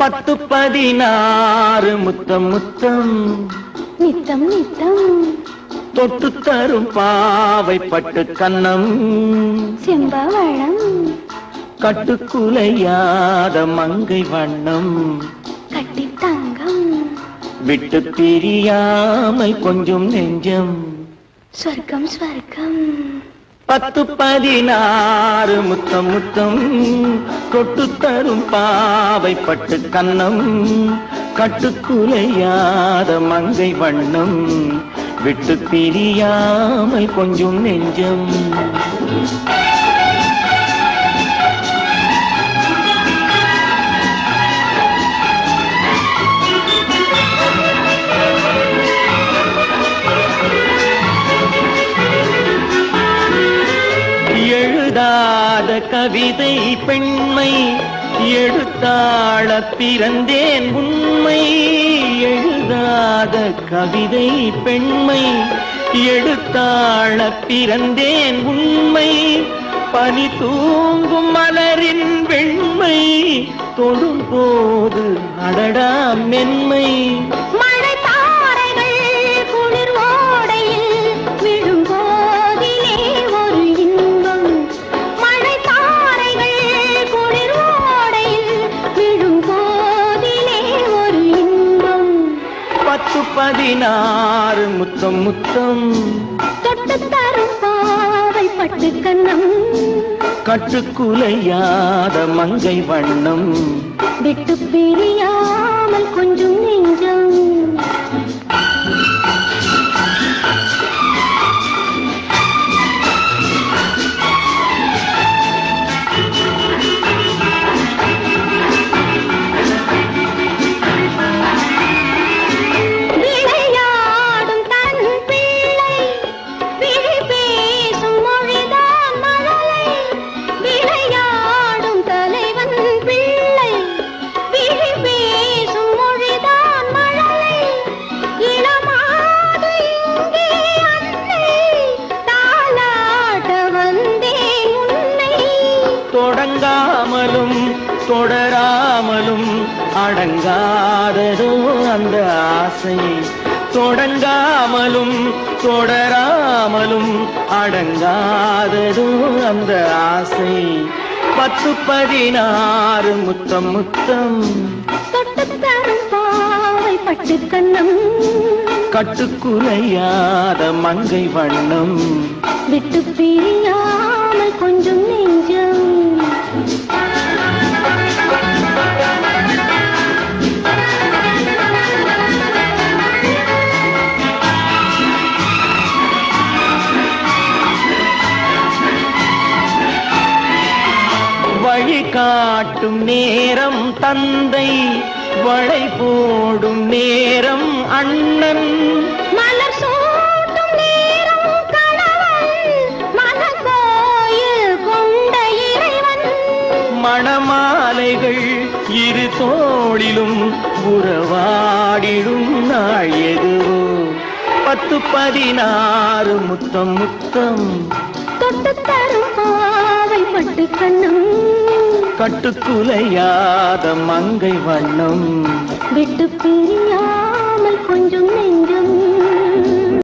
பத்து பதினாறு முத்தம் முத்தம். நித்தம் நித்தம். தொட்டு தரும் பாவை பட்டு கன்னம் செம்பவளம் கட்டுக்குலையாத மங்கை வண்ணம். கட்டி தங்கம். விட்டு பிரியாமல் கொஞ்சம் நெஞ்சம். சொர்க்கம் ஸ்வர்க்கம் பத்து பதினாறு முத்தம் முத்தம் தொட்டு தரும் பாவை பட்டு கன்னம் கட்டுக்குலையாத மங்கை வண்ணம் விட்டு பிரியாமல் கொஞ்சம் நெஞ்சம். கவிதை பெண்மை எழுத்தாள பிறந்தேன் உண்மை எழுதாத கவிதை பெண்மை எழுத்தாள பிறந்தேன் உண்மை பனி தூங்கும் மலரின் வெண்மை தொடும்போது அடடா மென்மை. பதினாறு முத்தம் முத்தம். தொட்டு தரும் பாவை பட்டு கண்ணம். கட்டுக்குலையாத மங்கை வண்ணம். விட்டு பிரியாமல் கொஞ்சம் நெஞ்சம். தொடங்காமலும் தொடராமலும் அடங்காததோ அந்த ஆசை. தொடங்காமலும் தொடராமலும் அடங்காததோ அந்த ஆசை. பத்து பதினாறு முத்தம் முத்தம். தொட்டு தரும் பாவை பட்டு கண்ணம். கட்டுக்குலையாத மங்கை வண்ணம். விட்டு வழி காட்டும் நேரம் தந்தை வளை போடும் நேரம் அண்ணன். மலர் சூட்டும் நேரம் கணவன் மனக்கோயில் கொண்ட இறைவன். மணமாலைகள் இரு தோளிலும் உறவாடிடும் நாள் எதுவோ. பத்து பதினாறு முத்தம் முத்தம். தொட்டு தரும் பட்டு கண்ணம் கட்டுக்குலையாத மங்கை வண்ணம். விட்டு பிரியாமல் கொஞ்சம் நெஞ்சம்